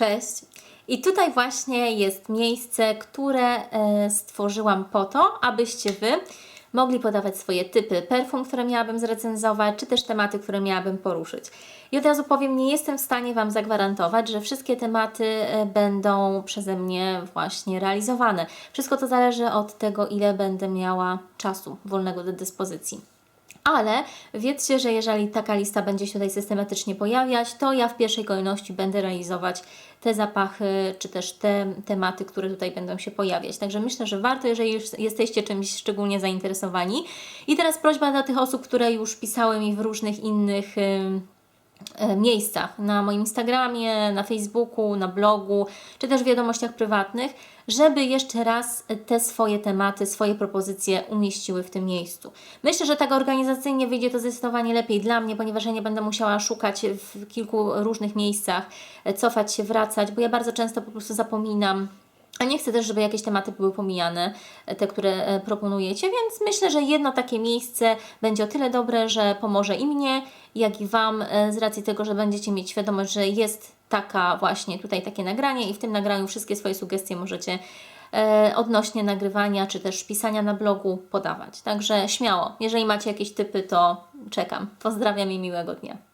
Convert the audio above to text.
Cześć. I tutaj właśnie jest miejsce, które e, stworzyłam po to, abyście Wy mogli podawać swoje typy perfum, które miałabym zrecenzować, czy też tematy, które miałabym poruszyć. I od razu powiem, nie jestem w stanie Wam zagwarantować, że wszystkie tematy e, będą przeze mnie właśnie realizowane. Wszystko to zależy od tego, ile będę miała czasu wolnego do dyspozycji. Ale wiedzcie, że jeżeli taka lista będzie się tutaj systematycznie pojawiać, to ja w pierwszej kolejności będę realizować te zapachy, czy też te tematy, które tutaj będą się pojawiać. Także myślę, że warto, jeżeli już jesteście czymś szczególnie zainteresowani. I teraz prośba dla tych osób, które już pisały mi w różnych innych. e, miejscach na moim Instagramie, na Facebooku, na blogu, czy też w wiadomościach prywatnych, żeby jeszcze raz te swoje tematy, swoje propozycje umieściły w tym miejscu. Myślę, że tak organizacyjnie wyjdzie to zdecydowanie lepiej dla mnie, ponieważ ja nie będę musiała szukać w kilku różnych miejscach, e, cofać się, wracać, bo ja bardzo często po prostu zapominam. A nie chcę też, żeby jakieś tematy były pomijane, e, te, które e, proponujecie, więc myślę, że jedno takie miejsce będzie o tyle dobre, że pomoże i mnie, jak i Wam, e, z racji tego, że będziecie mieć świadomość, że jest taka właśnie tutaj takie nagranie i w tym nagraniu wszystkie swoje sugestie możecie odnośnie nagrywania, czy też pisania na blogu podawać. Także śmiało, jeżeli macie jakieś typy, to czekam. Pozdrawiam i miłego dnia.